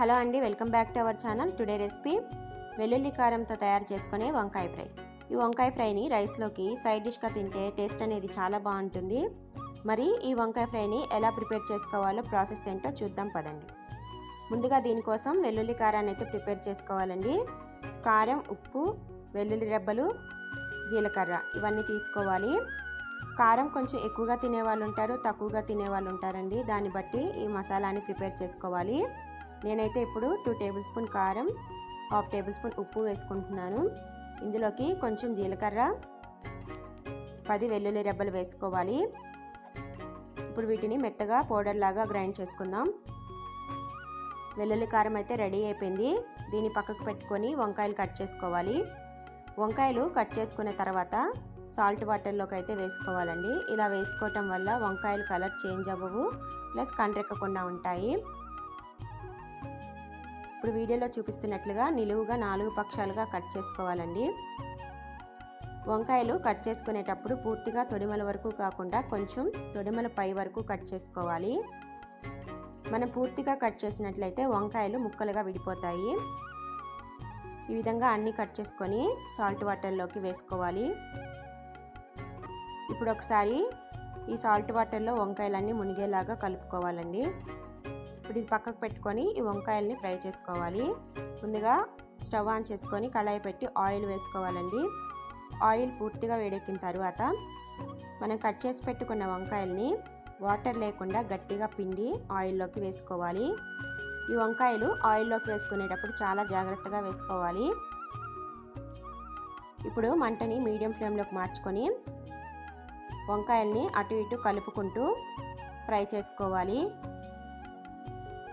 Hello అండి welcome back to our channel. Today recipe వెల్లుల్లి కారంతో తయారు చేసుకునే వంకాయ ఫ్రై. ఈ వంకాయ ఫ్రైని రైస్లోకి సైడ్ డిష్గా తింటే టేస్ట్ అనేది చాలా బాగుంటుంది. మరి ఈ వంకాయ ఫ్రైని ఎలా ప్రిపేర్ చేసుకోవాలో ప్రాసెస్ ఏంటో చూద్దాం పదండి. ముందుగా దీనికోసం వెల్లుల్లి కారాన్ని అయితే ప్రిపేర్ చేసుకోవాలండి. కారం ఉప్పు వెల్లుల్లి రెబ్బలు జీలకర్ర ఇవన్నీ తీసుకోవాలి. కారం కొంచెం ఎక్కువగా తినేవాళ్ళు ఉంటారు తక్కువగా తినేవాళ్ళు ఉంటారండి. దాన్ని బట్టి ఈ మసాలాని ప్రిపేర్ చేసుకోవాలి. నేనైతే ఇప్పుడు టూ టేబుల్ స్పూన్ కారం హాఫ్ టేబుల్ స్పూన్ ఉప్పు వేసుకుంటున్నాను. ఇందులోకి కొంచెం జీలకర్ర పది వెల్లుల్లి రెబ్బలు వేసుకోవాలి. ఇప్పుడు వీటిని మెత్తగా పౌడర్ లాగా గ్రైండ్ చేసుకుందాం. వెల్లుల్లి కారం అయితే రెడీ అయిపోయింది. దీన్ని పక్కకు పెట్టుకొని వంకాయలు కట్ చేసుకోవాలి. వంకాయలు కట్ చేసుకున్న తర్వాత సాల్ట్ వాటర్లోకి అయితే వేసుకోవాలండి. ఇలా వేసుకోవటం వల్ల వంకాయలు కలర్ చేంజ్ అవ్వవు ప్లస్ కండ్రెక్కకుండా ఉంటాయి. ఇప్పుడు వీడియోలో చూపిస్తున్నట్లుగా నిలువుగా నాలుగు పక్షాలుగా కట్ చేసుకోవాలండి. వంకాయలు కట్ చేసుకునేటప్పుడు పూర్తిగా తొడిమల వరకు కాకుండా కొంచెం తొడిమల పై వరకు కట్ చేసుకోవాలి. మనం పూర్తిగా కట్ చేసినట్లయితే వంకాయలు ముక్కలుగా విడిపోతాయి. ఈ విధంగా అన్నీ కట్ చేసుకొని సాల్ట్ వాటర్లోకి వేసుకోవాలి. ఇప్పుడు ఒకసారి ఈ సాల్ట్ వాటర్లో వంకాయలన్నీ మునిగేలాగా కలుపుకోవాలండి. ఇప్పుడు ఇది పక్కకు పెట్టుకొని ఈ వంకాయల్ని ఫ్రై చేసుకోవాలి. ముందుగా స్టవ్ ఆన్ చేసుకొని కళాయి పెట్టి ఆయిల్ వేసుకోవాలండి. ఆయిల్ పూర్తిగా వేడెక్కిన తర్వాత మనం కట్ చేసి పెట్టుకున్న వంకాయల్ని వాటర్ లేకుండా గట్టిగా పిండి ఆయిల్లోకి వేసుకోవాలి. ఈ వంకాయలు ఆయిల్లోకి వేసుకునేటప్పుడు చాలా జాగ్రత్తగా వేసుకోవాలి. ఇప్పుడు మంటని మీడియం ఫ్లేమ్లోకి మార్చుకొని వంకాయల్ని అటు ఇటు కలుపుకుంటూ ఫ్రై చేసుకోవాలి.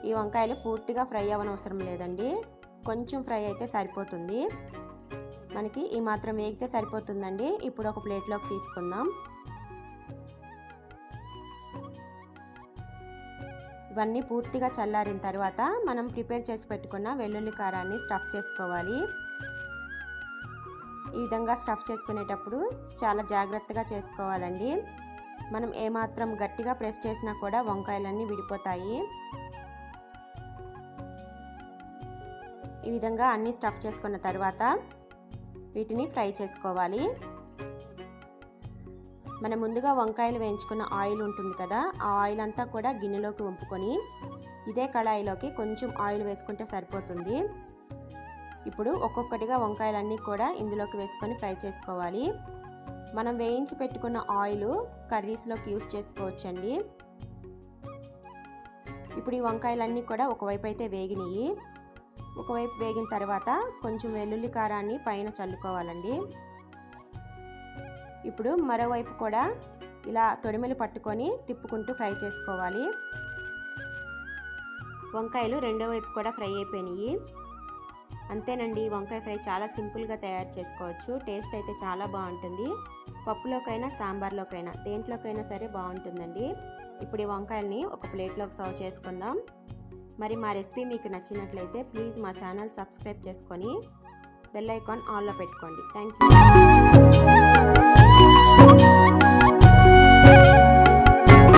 ఈ వంకాయలు పూర్తిగా ఫ్రై అవ్వనవసరం లేదండి. కొంచెం ఫ్రై అయితే సరిపోతుంది. మనకి ఈ మాత్రం వేగితే సరిపోతుందండి. ఇప్పుడు ఒక ప్లేట్లోకి తీసుకుందాం. ఇవన్నీ పూర్తిగా చల్లారిన తర్వాత మనం ప్రిపేర్ చేసి పెట్టుకున్న వెల్లుల్లి కారాన్ని స్టఫ్ చేసుకోవాలి. ఈ విధంగా స్టఫ్ చేసుకునేటప్పుడు చాలా జాగ్రత్తగా చేసుకోవాలండి. మనం ఏమాత్రం గట్టిగా ప్రెస్ చేసినా కూడా వంకాయలన్నీ విడిపోతాయి. ఈ విధంగా అన్నీ స్టఫ్ చేసుకున్న తర్వాత వీటిని ఫ్రై చేసుకోవాలి. మనం ముందుగా వంకాయలు వేయించుకున్న ఆయిల్ ఉంటుంది కదా ఆ ఆయిల్ అంతా కూడా గిన్నెలోకి వంపుకొని ఇదే కళాయిలోకి కొంచెం ఆయిల్ వేసుకుంటే సరిపోతుంది. ఇప్పుడు ఒక్కొక్కటిగా వంకాయలన్నీ కూడా ఇందులోకి వేసుకొని ఫ్రై చేసుకోవాలి. మనం వేయించి పెట్టుకున్న ఆయిల్ కర్రీస్లోకి యూస్ చేసుకోవచ్చండి. ఇప్పుడు ఈ వంకాయలన్నీ కూడా ఒకవైపు అయితే వేగినాయి. ఒకవైపు వేగిన తర్వాత కొంచెం వెల్లుల్లి కారాన్ని పైన చల్లుకోవాలండి. ఇప్పుడు మరోవైపు కూడా ఇలా తొడిమలు పట్టుకొని తిప్పుకుంటూ ఫ్రై చేసుకోవాలి. వంకాయలు రెండో వైపు కూడా ఫ్రై అయిపోయినాయి. అంతేనండి వంకాయ ఫ్రై చాలా సింపుల్గా తయారు చేసుకోవచ్చు. టేస్ట్ అయితే చాలా బాగుంటుంది. పప్పులోకైనా సాంబార్లోకైనా దేంట్లోకైనా సరే బాగుంటుందండి. ఇప్పుడు ఈ వంకాయల్ని ఒక ప్లేట్లోకి సర్వ్ చేసుకుందాం. మరి మా రెసిపీ మీకు నచ్చినట్లయితే ప్లీజ్ మా ఛానల్ సబ్స్క్రైబ్ చేసుకొని బెల్ ఐకాన్ ఆన్లో పెట్టుకోండి. Thank you.